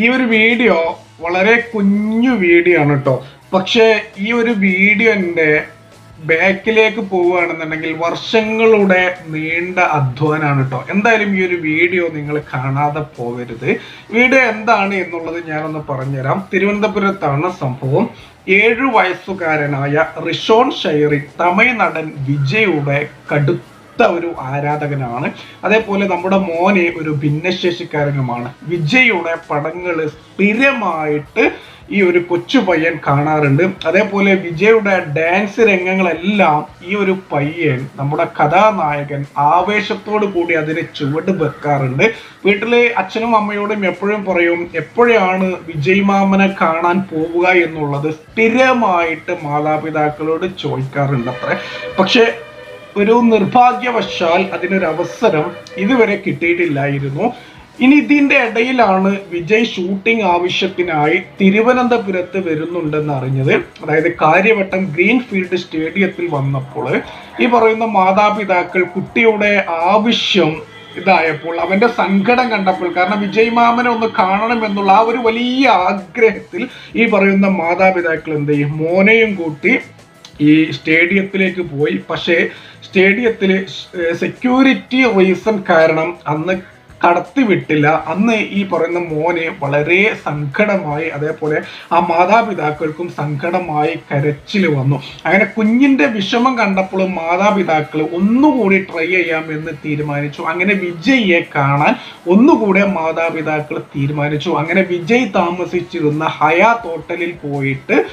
ഈ ഒരു വീഡിയോ വളരെ കുഞ്ഞു വീഡിയോ ആണ് കേട്ടോ പക്ഷേ ഈ ഒരു വീഡിയോന്റെ ബാക്കിലേക്ക് പോവുകയാണെന്നുണ്ടെങ്കിൽ വർഷങ്ങളുടെ നീണ്ട അധ്വാനാണ് കേട്ടോ എന്തായാലും ഈ ഒരു വീഡിയോ നിങ്ങൾ കാണാതെ പോകരുത്. വീഡിയോ എന്താണ് എന്നുള്ളത് ഞാനൊന്ന് പറഞ്ഞുതരാം. തിരുവനന്തപുരത്താണ് സംഭവം. ഏഴു വയസ്സുകാരനായ റിഷോൺ ഷൈറി തമിഴ് നടൻ വിജയുടെ കടുത്ത ഒരു ആരാധകനാണ്. അതേപോലെ നമ്മുടെ മോനെ ഒരു ഭിന്നശേഷിക്കാരനുമാണ്. വിജയുടെ പടങ്ങൾ സ്ഥിരമായിട്ട് ഈ ഒരു കൊച്ചു പയ്യൻ കാണാറുണ്ട്. അതേപോലെ വിജയുടെ ഡാൻസ് രംഗങ്ങളെല്ലാം ഈ ഒരു പയ്യൻ നമ്മുടെ കഥാനായകൻ ആവേശത്തോടു കൂടി അതിനെ ചുവട് വെക്കാറുണ്ട്. വീട്ടിലെ അച്ഛനും അമ്മയോടും എപ്പോഴും പറയും എപ്പോഴാണ് വിജയ് മാമനെ കാണാൻ പോവുക എന്നുള്ളത്? സ്ഥിരമായിട്ട് മാതാപിതാക്കളോട് ചോദിക്കാറുണ്ട് അത്ര പക്ഷെ ഒരു നിർഭാഗ്യവശാൽ അതിനൊരു അവസരം ഇതുവരെ കിട്ടിയിട്ടില്ലായിരുന്നു. ഇനി ഇതിന്റെ ഇടയിലാണ് വിജയ് ഷൂട്ടിംഗ് ആവശ്യത്തിനായി തിരുവനന്തപുരത്ത് വരുന്നുണ്ടെന്ന് അറിഞ്ഞത് അതായത് കാര്യവട്ടം ഗ്രീൻഫീൽഡ് സ്റ്റേഡിയത്തിൽ വന്നപ്പോൾ ഈ പറയുന്ന മാതാപിതാക്കൾ കുട്ടിയുടെ ആവശ്യം ഇതായപ്പോൾ അവന്റെ സങ്കടം കണ്ടപ്പോൾ കാരണം വിജയ് മാമനെ ഒന്ന് കാണണം എന്നുള്ള ആ ഒരു വലിയ ആഗ്രഹത്തിൽ ഈ പറയുന്ന മാതാപിതാക്കൾ എന്ത് ചെയ്യും? മോനെയും കൂട്ടി ഈ സ്റ്റേഡിയത്തിലേക്ക് പോയി. പക്ഷേ സ്റ്റേഡിയത്തിൽ സെക്യൂരിറ്റി റീസൺ കാരണം അന്ന് കടത്തി വിട്ടില്ല. അന്ന് ഈ പറയുന്ന മോനെ വളരെ സങ്കടമായി അതേപോലെ ആ മാതാപിതാക്കൾക്കും സങ്കടമായി കരച്ചിൽ വന്നു. അങ്ങനെ കുഞ്ഞിന്റെ വിഷമം കണ്ടപ്പോൾ മാതാപിതാക്കൾ ഒന്നുകൂടി ട്രൈ ചെയ്യാമെന്ന് തീരുമാനിച്ചു. അങ്ങനെ വിജയിയെ കാണാൻ ഒന്നുകൂടെ മാതാപിതാക്കൾ തീരുമാനിച്ചു. അങ്ങനെ വിജയ് താമസിച്ചിരുന്ന ഹയാ ഹോട്ടലിൽ പോയിട്ട്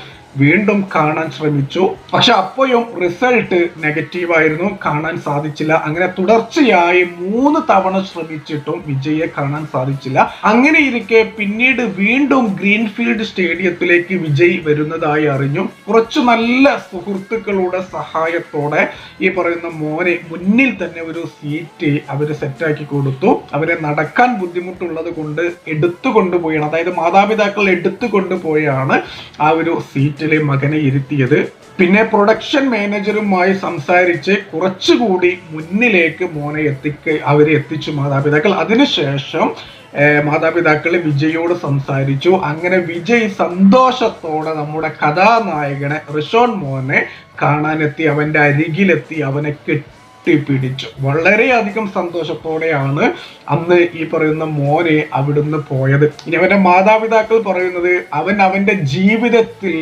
വീണ്ടും കാണാൻ ശ്രമിച്ചു. പക്ഷെ അപ്പോഴും റിസൾട്ട് നെഗറ്റീവ് ആയിരുന്നു. കാണാൻ സാധിച്ചില്ല. അങ്ങനെ തുടർച്ചയായി മൂന്ന് തവണ ശ്രമിച്ചിട്ടും വിജയെ കാണാൻ സാധിച്ചില്ല. അങ്ങനെ ഇരിക്കെ പിന്നീട് വീണ്ടും ഗ്രീൻഫീൽഡ് സ്റ്റേഡിയത്തിലേക്ക് വിജയ് വരുന്നതായി അറിഞ്ഞു. കുറച്ചു നല്ല സുഹൃത്തുക്കളുടെ സഹായത്തോടെ ഈ പറയുന്ന മോനെ മുന്നിൽ തന്നെ ഒരു സീറ്റ് അവർ സെറ്റാക്കി കൊടുത്തു. അവരെ നടക്കാൻ ബുദ്ധിമുട്ടുള്ളത് കൊണ്ട് എടുത്തു കൊണ്ടുപോയാണ് അതായത് മാതാപിതാക്കൾ എടുത്തു കൊണ്ടുപോയാണ് ആ ഒരു സീറ്റിലെ മകനെ ഇരുത്തിയത്. പിന്നെ പ്രൊഡക്ഷൻ മാനേജറുമായി സംസാരിച്ച് കുറച്ചുകൂടി മുന്നിലേക്ക് മോനെ എത്തിക്ക് അവരെ എത്തിച്ചു മാതാപിതാക്കൾ. അതിനുശേഷം മാതാപിതാക്കൾ വിജയോട് സംസാരിച്ചു. അങ്ങനെ വിജയ് സന്തോഷത്തോടെ നമ്മുടെ കഥാനായകനെ റിഷോൺ മോനെ കാണാനെത്തി അവന്റെ അരികിലെത്തി അവനെ കെട്ടിപ്പിടിച്ചു. വളരെയധികം സന്തോഷത്തോടെയാണ് അന്ന് ഈ പറയുന്ന മോനെ അവിടുന്ന് പോയത്. ഇനി അവന്റെ മാതാപിതാക്കൾ പറയുന്നത് അവൻ അവന്റെ ജീവിതത്തിൽ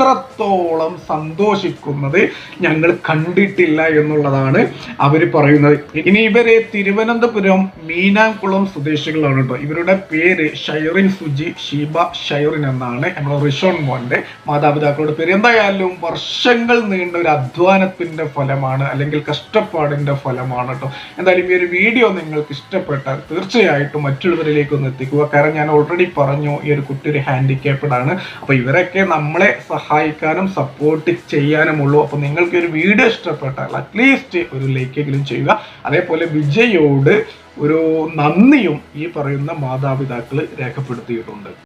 ഇത്രത്തോളം സന്തോഷിക്കുന്നത് ഞങ്ങൾ കണ്ടിട്ടില്ല എന്നുള്ളതാണ് അവർ പറയുന്നത്. ഇനി ഇവർ തിരുവനന്തപുരം മീനാംകുളം സ്വദേശികളാണ് കേട്ടോ. ഇവരുടെ പേര് ഷൈറിൻ സുജി ഷീബ ഷൈറിൻ എന്നാണ്. നമ്മുടെ റിഷോൺ മോന്റെ മാതാപിതാക്കളുടെ പേര്. എന്തായാലും വർഷങ്ങൾ നീണ്ട ഒരു അധ്വാനത്തിന്റെ ഫലമാണ് അല്ലെങ്കിൽ കഷ്ടപ്പാടിന്റെ ഫലമാണ് കേട്ടോ. എന്തായാലും ഈ ഒരു വീഡിയോ നിങ്ങൾക്ക് ഇഷ്ടപ്പെട്ടാൽ തീർച്ചയായിട്ടും മറ്റുള്ളവരിലേക്ക് ഒന്ന് എത്തിക്കുക. കാരണം ഞാൻ ഓൾറെഡി പറഞ്ഞു ഈ ഒരു കുട്ടി ഒരു ഹാൻഡിക്യാപ്ഡ് ആണ്. അപ്പൊ ഇവരൊക്കെ നമ്മളെ സഹായിക്കാനും സപ്പോർട്ട് ചെയ്യാനുമുള്ളൂ. അപ്പൊ നിങ്ങൾക്ക് ഒരു വീഡിയോ ഇഷ്ടപ്പെട്ടാൽ അറ്റ്ലീസ്റ്റ് ഒരു ലൈക്കെങ്കിലും ചെയ്യുക. അതേപോലെ വിജയോട് ഒരു നന്ദിയും ഈ പറയുന്ന മാതാപിതാക്കൾ രേഖപ്പെടുത്തിയിട്ടുണ്ട്.